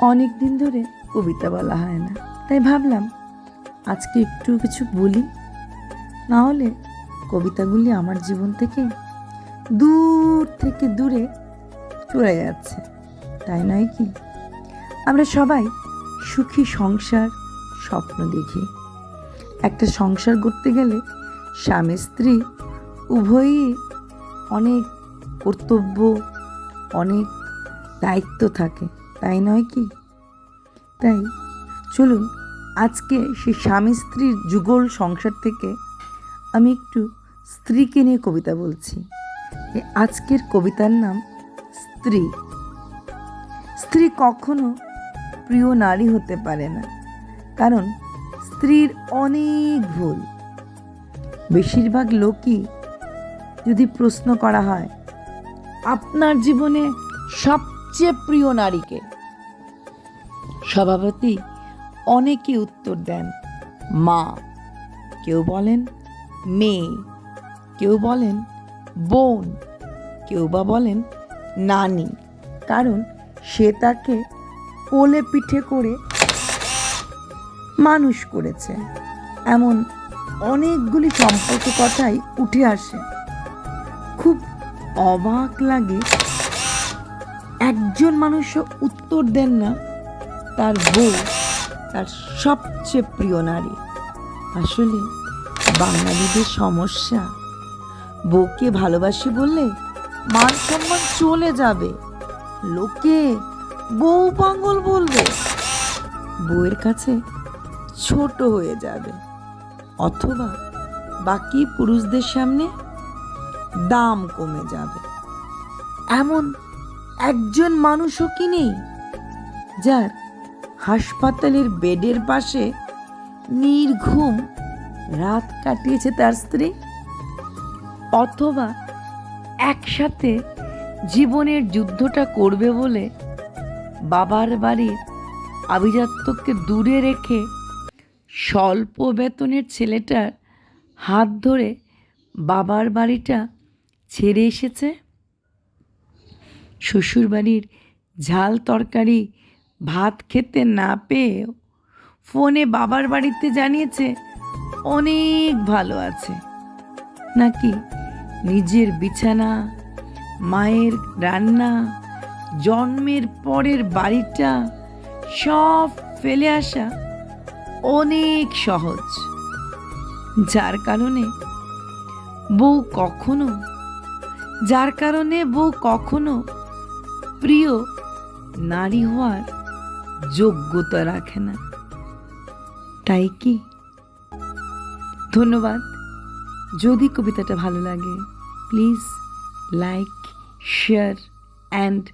অনেক দিন ধরে কবিতা বলা হয় না। তাই ভাবলাম, আজকে একটু কিছু বলি। না হলে কবিতাগুলি আমার জীবন থেকে দূর থেকে দূরে চলে যাচ্ছে। তাই নয় কি? আমরা সবাই সুখী সংসার স্বপ্ন দেখি। একটা সংসার করতে গেলে স্বামী, স্ত্রী উভয়ই অনেক কর্তব্য, অনেক দায়িত্ব থাকে। তাই নয় কি? তাই, চলুন, আজকে সেই স্বামী স্ত্রীর যুগল সংসার থেকে আমি একটু স্ত্রীকে নিয়ে কবিতা বলছি। আজকের কবিতার নাম স্ত্রী। স্ত্রী কখনো প্রিয় নারী হতে পারে না, কারণ স্ত্রীর অনেক ভুল। বেশিরভাগ লোকই যদি প্রশ্ন করা হয়, আপনার জীবনে সবচেয়ে প্রিয় নারীকে স্বভাবতই অনেকে উত্তর দেন, মা। কেউ বলেন, মেয়ে। কেউ বলেন, বোন। কেউ বা বলেন, নানি। কারণ সে তাকে কোলে পিঠে করে মানুষ করেছে। এমন অনেকগুলি সম্পর্ক কথাই উঠে আসে। খুব অবাক লাগে, একজন মানুষও উত্তর দেন না তার বউ, তার সবচেয়ে প্রিয় নারী। আসলে বাঙালিদের সমস্যা। বউকে ভালোবাসি বললে মান সম্মান চলে যাবে। লোকে বউ পাগল বলবে। বউয়ের কাছে ছোট হয়ে যাবে। অথবা বাকি পুরুষদের সামনে দাম কমে যাবে। এমন একজন মানুষও কি নেই, যার হাসপাতালের বেডের পাশে নির্ঘুম রাত কাটিয়েছে তার স্ত্রী। অথবা একসাথে জীবনের যুদ্ধটা করবে বলে বাবার বাড়ির আভিজাত্যকে দূরে রেখে স্বল্প বেতনের ছেলেটার হাত ধরে বাবার বাড়িটা ছেড়ে এসেছে। শ্বশুরবাড়ির ঝাল তরকারি ভাত খেতে না পেয়েও ফোনে বাবার বাড়িতে জানিয়েছে অনেক ভালো আছে। নাকি নিজের বিছানা, মায়ের রান্না, জন্মের পরের বাড়িটা সব ফেলে আসা অনেক সহজ। যার কারণে বউ কখনো, যার কারণে বউ কখনো প্রিয় নারী হওয়ার যোগ্যতা রাখে না তাই কি ধন্যবাদ যদি কবিতাটা ভালো লাগে প্লিজ লাইক শেয়ার অ্যান্ড